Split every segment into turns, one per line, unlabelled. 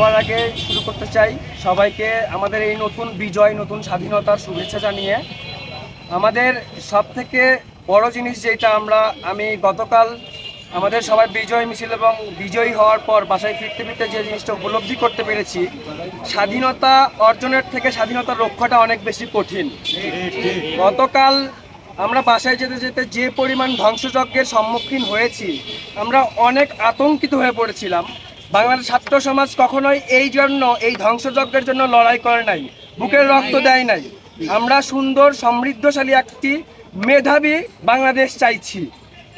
সবার আগে শুরু করতে চাই সবাইকে আমাদের এই নতুন বিজয়, নতুন স্বাধীনতার শুভেচ্ছা জানিয়ে। আমাদের সব থেকে বড় জিনিস যেটা আমরা, আমি গতকাল আমাদের সবাই বিজয় মিছিল এবং বিজয়ী হওয়ার পর বাসায় ফিরতে ফিরতে যে জিনিসটা উপলব্ধি করতে পেরেছি, স্বাধীনতা অর্জনের থেকে স্বাধীনতা রক্ষাটা অনেক বেশি কঠিন। গতকাল আমরা বাসায় যেতে যেতে যে পরিমাণ ধ্বংসযজ্ঞের সম্মুখীন হয়েছি, আমরা অনেক আতঙ্কিত হয়ে পড়েছিলাম। বাংলাদেশ ছাত্র সমাজ কখনোই এই জন্য, এই ধ্বংসযজ্ঞের জন্য লড়াই করে নাই। বুকের রক্ত দেয় নাই। আমরা সুন্দর, সমৃদ্ধশালী একটি মেধাবী বাংলাদেশ চাইছি।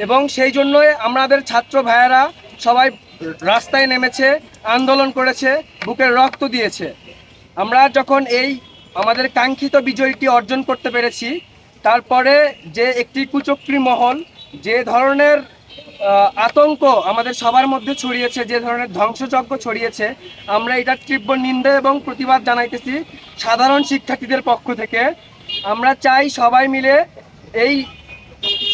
এবং সেই জন্যই আমাদের ছাত্র ভাইয়েরা সবাই রাস্তায় নেমেছে, আন্দোলন করেছে, বুকের রক্ত দিয়েছে। আমরা যখন এই আমাদের কাঙ্ক্ষিত বিজয়টি অর্জন করতে পেরেছি, তারপরে যে একটি কুচক্রি মহল, যে ধরনের আতঙ্ক আমাদের সবার মধ্যে ছড়িয়েছে, যে ধরনের ধ্বংসযজ্ঞ ছড়িয়েছে, আমরা এটার তীব্র নিন্দা এবং প্রতিবাদ জানাইতেছি সাধারণ শিক্ষার্থীদের পক্ষ থেকে। আমরা চাই সবাই মিলে এই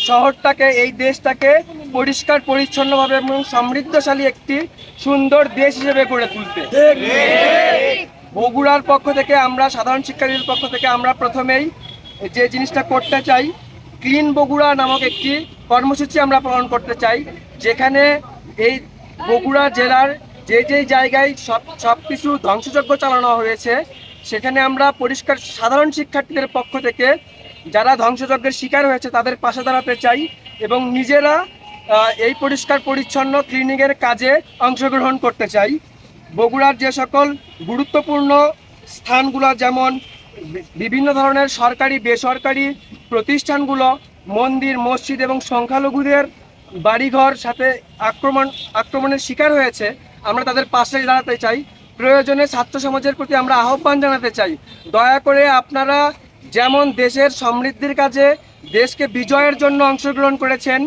শহরটাকে, এই দেশটাকে পরিষ্কার, পরিচ্ছন্নভাবে এবং সমৃদ্ধশালী একটি সুন্দর দেশ হিসেবে গড়ে তুলতে। বগুড়ার পক্ষ থেকে আমরা, সাধারণ শিক্ষার্থীদের পক্ষ থেকে আমরা প্রথমেই যে জিনিসটা করতে চাই, ক্লিন বগুড়া নামক একটি কর্মসূচি আমরা পালন করতে চাই, যেখানে এই বগুড়া জেলার যে যে জায়গায় সব সব কিছু ধ্বংসযজ্ঞ চালানো হয়েছে, সেখানে আমরা পরিষ্কার সাধারণ শিক্ষার্থীদের পক্ষ থেকে যারা ধ্বংসযজ্ঞের শিকার হয়েছে তাদের পাশে দাঁড়াতে চাই এবং নিজেরা এই পরিষ্কার পরিচ্ছন্ন ক্লিনিংয়ের কাজে অংশগ্রহণ করতে চাই। বগুড়ার যে সকল গুরুত্বপূর্ণ স্থানগুলো যেমন বিভিন্ন ধরনের সরকারি, বেসরকারি প্রতিষ্ঠানগুলো মন্দির, মসজিদ এবং সংখ্যালঘুদের বাড়িঘর সাথে আক্রমণ, আক্রমণের শিকার হয়েছে। আমরা তাদের পাশে দাঁড়াতে চাই। প্রয়োজনে ছাত্র সমাজের প্রতি আমরা আহ্বান জানাতে চাই। দয়া করে আপনারা যেমন দেশের সমৃদ্ধির কাজে দেশকে বিজয়ের জন্য অংশগ্রহণ করেছেন,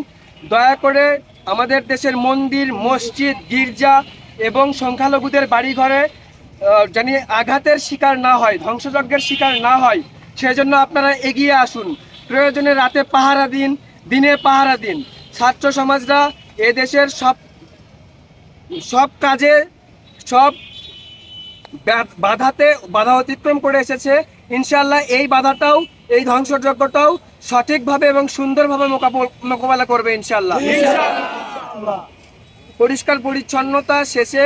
দয়া করে আমাদের দেশের মন্দির, মসজিদ, গির্জা এবং সংখ্যালঘুদের বাড়িঘরে জানি আঘাতের শিকার না হয়, ধ্বংসযজ্ঞের শিকার না হয়, সেজন্য আপনারা এগিয়ে আসুন। প্রয়োজনে রাতে পাহারা দিন দিনে পাহারা দিন। ছাত্র সমাজরা এ দেশের সব সব কাজে সব বাধাতে বাধা অতিক্রম করে এসেছে। ইনশাল্লাহ এই বাধাটাও এই ধ্বংসযজ্ঞটাও সঠিকভাবে এবং সুন্দরভাবে মোকাবেলা করবে ইনশাল্লাহ পরিষ্কার পরিচ্ছন্নতা শেষে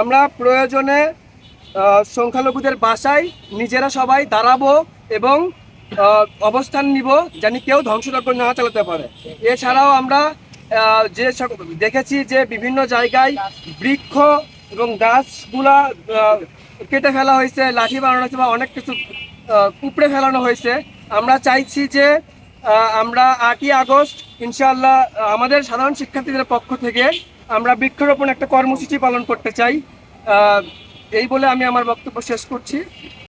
আমরা প্রয়োজনে সংখ্যালঘুদের বাসায় নিজেরা সবাই দাঁড়াবো এবং অবস্থান নিব জানি কেউ ধ্বংসযজ্ঞ না চালাতে পারে। এছাড়াও আমরা যে দেখেছি যে বিভিন্ন জায়গায় বৃক্ষ এবং গাছগুলা কেটে ফেলা হয়েছে, লাঠি বানানো হয়েছে বা অনেক কিছু উপড়ে ফেলানো হয়েছে। আমরা চাইছি যে আমরা আটই আগস্ট, ইনশাআল্লাহ, আমাদের সাধারণ শিক্ষার্থীদের পক্ষ থেকে আমরা বৃক্ষরোপণ একটা কর্মসূচি পালন করতে চাই। এই বলে আমি আমার বক্তব্য শেষ করছি।